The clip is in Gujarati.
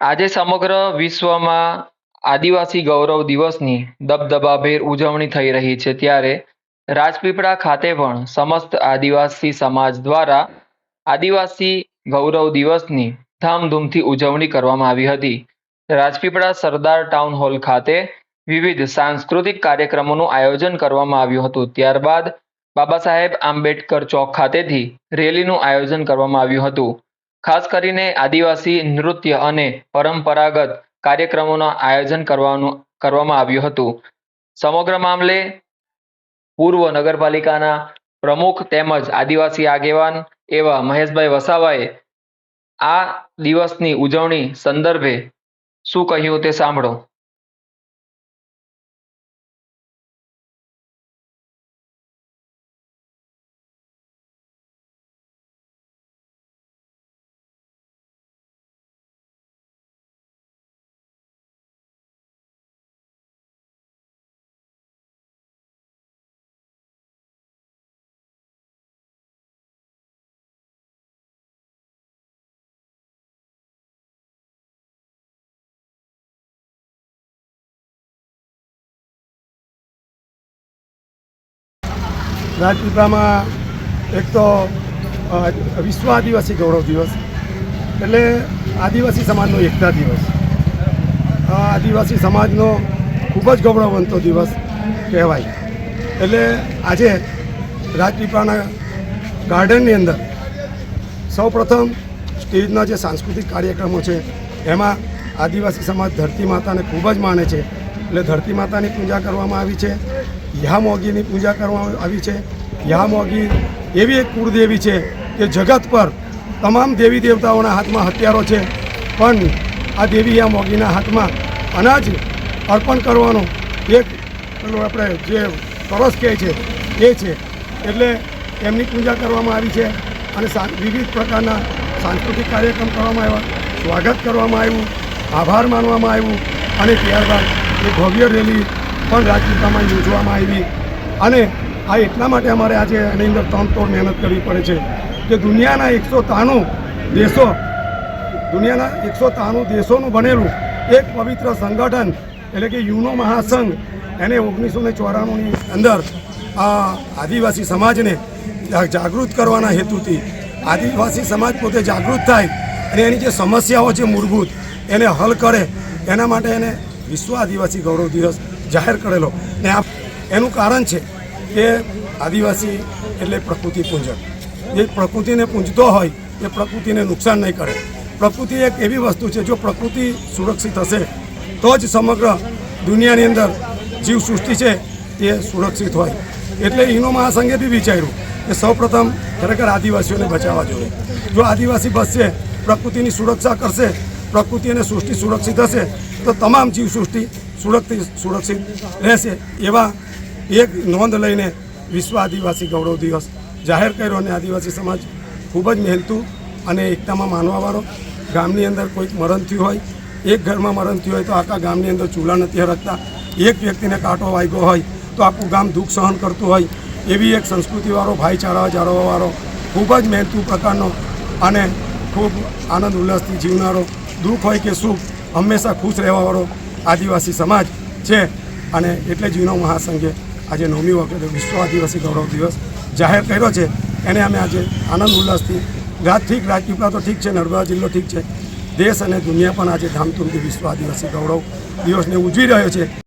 આજે સમગ્ર વિશ્વમાં આદિવાસી ગૌરવ દિવસની દબદબાભેર ઉજવણી થઈ રહી છે ત્યારે રાજપીપળા ખાતે પણ સમસ્ત આદિવાસી સમાજ દ્વારા આદિવાસી ગૌરવ દિવસની ધામધૂમથી ઉજવણી કરવામાં આવી હતી. રાજપીપળા સરદાર ટાઉન હોલ ખાતે વિવિધ સાંસ્કૃતિક કાર્યક્રમોનું આયોજન કરવામાં આવ્યું હતું. ત્યારબાદ બાબા સાહેબ આંબેડકર ચોક ખાતેથી રેલીનું આયોજન કરવામાં આવ્યું હતું. ખાસ કરીને આદિવાસી નૃત્ય અને પરંપરાગત કાર્યક્રમોનું આયોજન કરવાનું, કરવામાં આવ્યું હતું. સમગ્ર મામલે પૂર્વ નગરપાલિકાના પ્રમુખ તેમજ આદિવાસી આગેવાન એવા મહેશભાઈ વસાવાએ આ દિવસની ઉજવણી સંદર્ભે શું કહ્યું તે સાંભળો. રાજપીપળામાં એક તો વિશ્વ આદિવાસી ગૌરવ દિવસ, એટલે આદિવાસી સમાજનો એકતા દિવસ. આદિવાસી સમાજનો ખૂબ જ ગૌરવવંતો દિવસ કહેવાય. એટલે આજે રાજપીપળાના ગાર્ડનની અંદર સૌપ્રથમ સ્ટેજના જે સાંસ્કૃતિક કાર્યક્રમો છે, એમાં આદિવાસી સમાજ ધરતી માતાને ખૂબ જ માને છે. એટલે ધરતી માતાની પૂજા કરવામાં આવી છે યામોગીની પૂજા કરવામાં આવી છે. યામોગી એવી એક કુળદેવી છે કે જગત પર તમામ દેવી દેવતાઓના હાથમાં હથિયારો છે, પણ આ દેવી યામોગીના હાથમાં અનાજ અર્પણ કરવાનો એક આપણે જે પરસ કહે છે, એ છે. એટલે એમની પૂજા કરવામાં આવી છે અને વિવિધ પ્રકારના સાંસ્કૃતિક કાર્યક્રમ કરવામાં આવ્યા, સ્વાગત કરવામાં આવ્યું, આભાર માનવામાં આવ્યું અને ત્યારબાદ એ ભવ્ય રેલી પણ રાજપીપળામાં યોજવામાં આવી. અને આ એટલા માટે અમારે આજે એની અંદર ત્રણ તોડ મહેનત કરવી પડે છે કે દુનિયાના એકસો ત્રાણું દેશો, દુનિયાના એકસો ત્રાણું દેશોનું બનેલું એક પવિત્ર સંગઠન એટલે કે યુનો મહાસંઘ એને ઓગણીસો ને ચોરાણુંની અંદર આ આદિવાસી સમાજને જાગૃત કરવાના હેતુથી આદિવાસી સમાજ પોતે જાગૃત થાય અને એની જે સમસ્યાઓ છે મૂળભૂત એને હલ કરે એના માટે એને વિશ્વ આદિવાસી ગૌરવ દિવસ જાહેર કરેલો. ને આ એનું કારણ છે કે આદિવાસી એટલે પ્રકૃતિ પૂંજક જે પ્રકૃતિને પૂંજતો હોય એ પ્રકૃતિને નુકસાન નહીં કરે. પ્રકૃતિ એક એવી વસ્તુ છે, જો પ્રકૃતિ સુરક્ષિત હશે, તો જ સમગ્ર દુનિયાની અંદર જીવસૃષ્ટિ છે તે સુરક્ષિત હોય. એટલે ઈનો મહાસંઘે બી વિચાર્યું કે સૌપ્રથમ ખરેખર આદિવાસીઓને બચાવવા જોઈએ. જો આદિવાસી બચશે, પ્રકૃતિની સુરક્ષા કરશે પ્રકૃતિ અને સૃષ્ટિ સુરક્ષિત હશે તો તમામ જીવસૃષ્ટિ સુરક્ષિત સુરક્ષિત રહેશે એવા એક નોંધ લઈને વિશ્વ આદિવાસી ગૌરવ દિવસ જાહેર કર્યો અને આદિવાસી સમાજ ખૂબ જ મહેનતુ અને એકતામાં માનવાવાળો. ગામની અંદર કોઈક મરણ થયું હોય, એક ઘરમાં મરણ થયું હોય તો આખા ગામની અંદર ચૂલા નથી હરકતા. એક વ્યક્તિને કાંટો વાગ્યો હોય તો આખું ગામ દુઃખ સહન કરતું હોય એવી એક સંસ્કૃતિવાળો, ભાઈચારા જાળવવાવાળો ખૂબ જ મહેનતુ પ્રકારનો અને ખૂબ આનંદ ઉલ્લાસથી જીવનારો દુઃખ હોય કે સુખ, હંમેશા ખુશ રહેવાવાળો આદિવાસી સમાજ છે. અને એટલે જ યુનો મહાસંઘે આજે નવમી વખતે વિશ્વ આદિવાસી ગૌરવ દિવસ જાહેર કર્યો છે. એને અમે આજે આનંદ ઉલ્લાસથી રાત ઠીક રાજપીપળા તો ઠીક છે, નર્મદા જિલ્લો ઠીક છે. દેશ અને દુનિયા પણ આજે ધામધૂમથી વિશ્વ આદિવાસી ગૌરવ દિવસને ઉજવી રહ્યો છે.